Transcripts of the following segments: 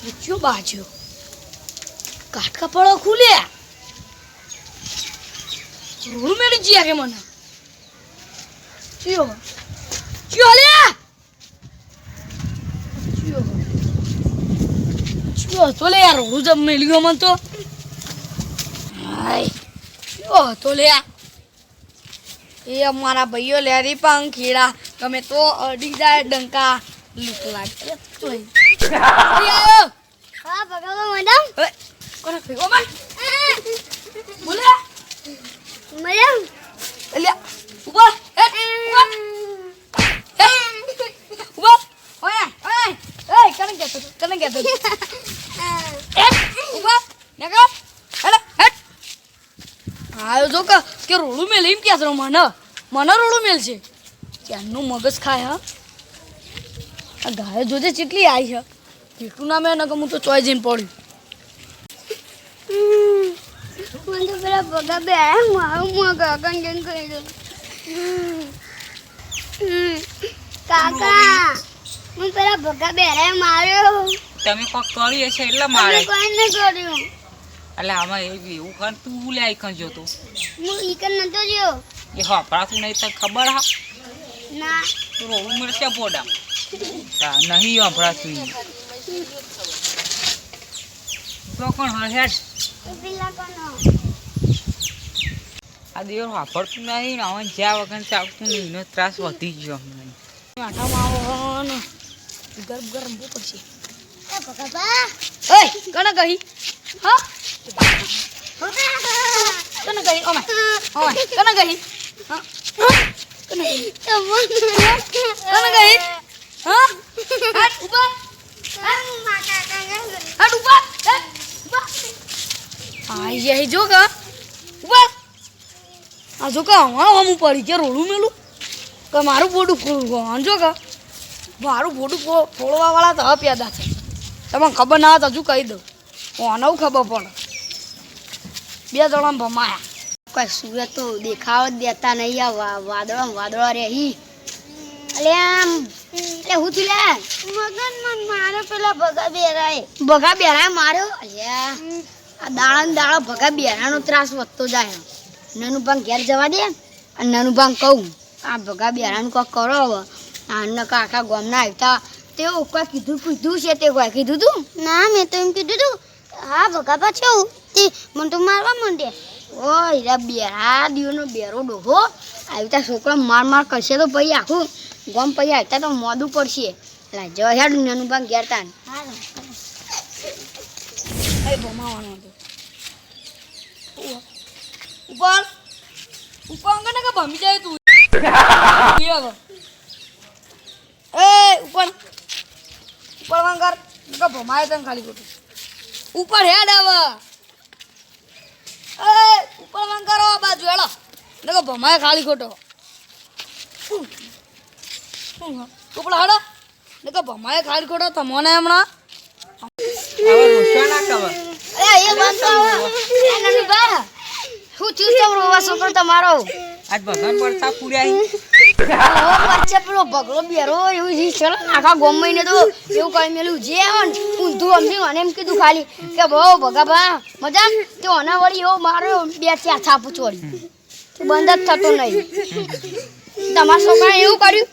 પૂછ્યો બાજ્યો કાટકા પડો ખુલ્યા રોડ મેળી જીયા કે મને. ચિયો. ચિયો લ્યા ચિયો. ચિયો તો લે યાર, રોડ જમ મેળી ગયો મને તો. હાય. ચિયો તો લે એ અમારા ભાઈઓ લેરી પણ ખીડા તમે તો અડી જાય ડંકા. લૂક લાગે તોય એ આયો હા ભગાવા મેડમ હવે કોને ભેગો માં બોલે મેડમ એલિયા ઊભા હે ઊભા ઓય ઓય એ કને ગયો તું કને ગયો તું એ ઊભા નગર હેડે હેડ આયો જો કે કે રોડું મેલ એમ ક્યાં મને મને રોડું મેલ છે ક્યાંનું મગજ ખાય હા આ ગાય જોજે ચેટલી આવી છે. કેટલું નામે નકર હું તો ચોય જઈને પડ્યું મને તો પેલા ભગા બે મારું મોં કાકા જન કરી દો કાકા હું પેલા ભગા બે માર્યો. તમે કોક કર્યું હશે એટલે મારે. કોઈ ન કર્યું. એટલે આમાં એવું એવું કર તું લે આઈકન જોતો હું ઈકન નતો જો એ હપડાતું નહીં તને ખબર હા. ના. પોડા તા નહીં ઈ. તો કોણ હળ હેડ પેલા આ દેવ વાપરતું નહીં ને હવે જ્યાં વગર ચાલતું નહીં એનો ત્રાસ વધી ગયો અમને. આટામાં આવો ને. ગરમ ગરમ બહુ પડશે. એ ભગા બા ઓય કને કહી? હા? કને કહી? ઓમે. ઓમે કને કહી? હા? કને કહી કને કહી હા હાટ આ જો કા હમણાં હમું પડી કે મેલું કે મારું બોડું ફોડું જો કા મારું બોડું ફોડવા વાળા તો પેદા છે તમને ખબર ના હોય તો કહી દઉં. હું ઓને ખબર પડે. બે જણા ભમાયા. કોઈ સૂર્ય તો દેખાવ જ દેતા નહીં આ વાદળો વાદળો રહી. અલે આમ એટલે હું થી લે? મગન મન મારે પેલા ભગા બેરાય ભગા બેરાય માર્યો? અલ્યા આ દાડા ને દાડા ભગા બેરાનો ત્રાસ વધતો જાય. નાનું ભાંગ ઘેર જવા દે અને નાનું ભાંગ કહું. આ ભગા બેરાનું કોક કરો હવે. આ નકા આખા ગામના આવતા. તેઓ કોઈ કીધું કીધું છે તે કોઈ કીધું તું? ના મેં તો એમ કીધું તું હા ભગા પાછું તે મને તો મારવા માંડે. ઓ હીરા બેરા દીવનો બેરો ડોહો. આવતા છોકરા માર માર કરશે તો ભાઈ આખું ગમ પછી આવતા તો મોદું પડશે. એટલે જો ભાગ ઘેર એ ઉપર. ઉપર કે ભમાય તને ખાલી ખોટું. ઉપર હેડ એ ઉપર વાંગર આ બાજુ હેડો દેખો ભમાય ખાલી ખોટો. ઉપર હાડો દેખો ભમાય ખાલી ખોટો તમને હમણાં? હું થયું તો વાસો તમારો. આજ ભગવાન પડતા પૂર્યા ઈ. આવો વચ્ચે પેલો ભગલો બેરો એવું છે ચલો આખા ગોમ ને તો એવું કરી મેલું. જે આવે ને ઊંધું સમજી મને એમ કીધું ખાલી કે બહુ ભગા ભા મજા તે વળી એવો મારો બે ચાર છાપ ચોરી બંધ જ થતો નહીં. તમારા છોકરાએ એવું કર્યું?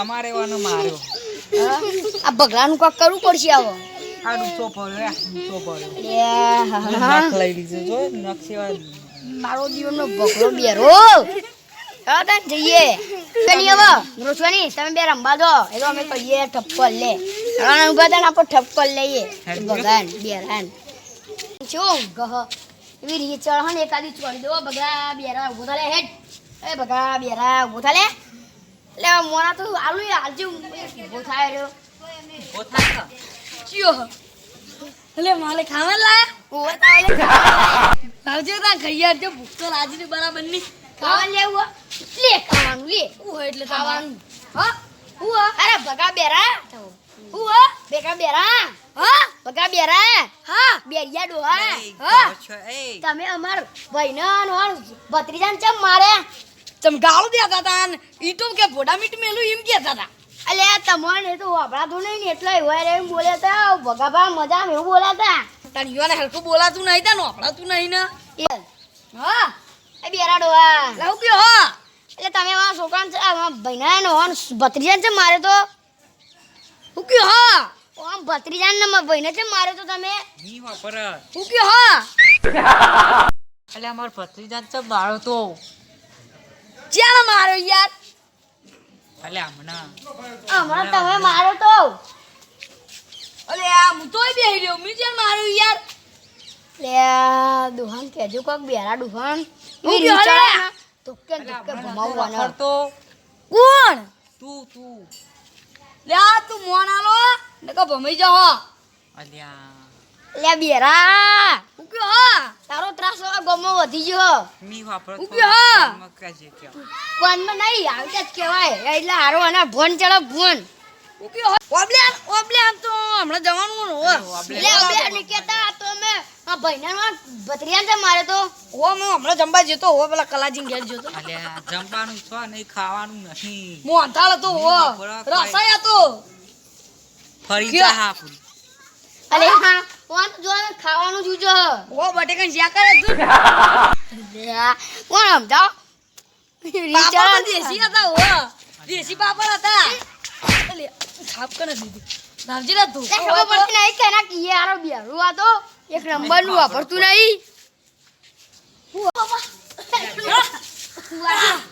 અમારે એવાનો માર્યો. આ ભગલાનું કાંક કરવું પડશે આવો. લઈ લીધો જો મારો જીવનનો ભગલો બેરો. તાન જઈએ. હવે તમે બે રમવા દો. અમે કહીએ ઠપ્પલ લે. રણા ઊભા ઠપ્પલ લઈએ. ભગવાન બેરાન શું? ગહ. એવી રીતે ચઢ ને એકાદી છોડી દો. બગા બેરા ઊભો થાલે હેડ. એ બગા બેરા ઊભો થાલે એટલે મોના તો આલુ આલજુ ઊભો થાય રહ્યો ઊભો થાય ચિયો. એટલે માલે ખાવા લાયા? ઊભો થાય લાવજો તા ખાઈ આવજો ભૂખ તો બરાબરની ખાવાનું લેવું લે ખાવાનું લે. હું એટલે ખાવાનું હા? હું અરે બગા બેરા. હું હા બેરા. હા? બગા બેરા. હા? બેરિયા ડોહા. હા? કરો છો, એ. તમે અમાર ભાઈના નો ભત્રીજાને ચમ મારે? તમે દેતા હતા ને? ઈ કે ભોડા મીટ મેલું એમ કહેતા હતા અલે આ તમારે તો વાપરાતું નહીં ને એટલે રે એમ બોલ્યા તા ભગાભા મજા એવું બોલાતા તા. યુવાને હલકું બોલાતું નહીં તા નોકળાતું નહીં ને. હા? એ બેરા ડોહા. લાવ કયો હા. એટલે તમે મારા છોકરા ભાઈના નો હોન ભત્રીજાને છે મારે તો હું કયો હા? આમ ભત્રીજા ને મારા ભાઈને છે મારે તો તમે હું કયો હા? એટલે અમાર ભત્રીજા છે બાળો તો. ચાલ મારો યાર? એટલે હમણાં. હમણાં તમે મારો તો. અરે આ હું તોય બેહી રહ્યો મેં ચાલ મારો યાર? લે દુહાન કેજો કોક બેરા દુહાન. હું કોણ? તું તું. લે આ તું મોન આલો નકો ભમાઈ જા અલ્યા. લે બેરા હું હા. તારો ત્રાસ ગમો વધી ગયો ની વાપર ઊભી હા. મકાજે કયો? કોનમાં નહીં આવી જ કહેવાય. એટલે હારો અને ભોન ચડો ભોન. હું. કયો ઓબલે ઓબલે આમ તો હમણાં જવાનું કેતા ઓબલે. તો મે આ ભાઈના માં છે મારે તો. હો હું હમણાં જમવા જતો હો પેલા કલાજી ઘેર જતો. અલ્યા જમવાનું છો નહીં ખાવાનું નહીં હું અંધાળ હતો હો. રસાય હતો. ફરી જા હા પૂરી અલે હા કોણ જો ખાવાનું ખાવાનું જુજો હો બટેકન જ્યા કરે તું કોણ સમજાવ? તો દેશી હતા હો. દેશી પાપડ હતા. અલે છાપ કરે દીધી. ના ધોકો પડતી નહીં કે એના આરો બેરું આ તો એક નંબરનું વાપરતું નહીં. Wow!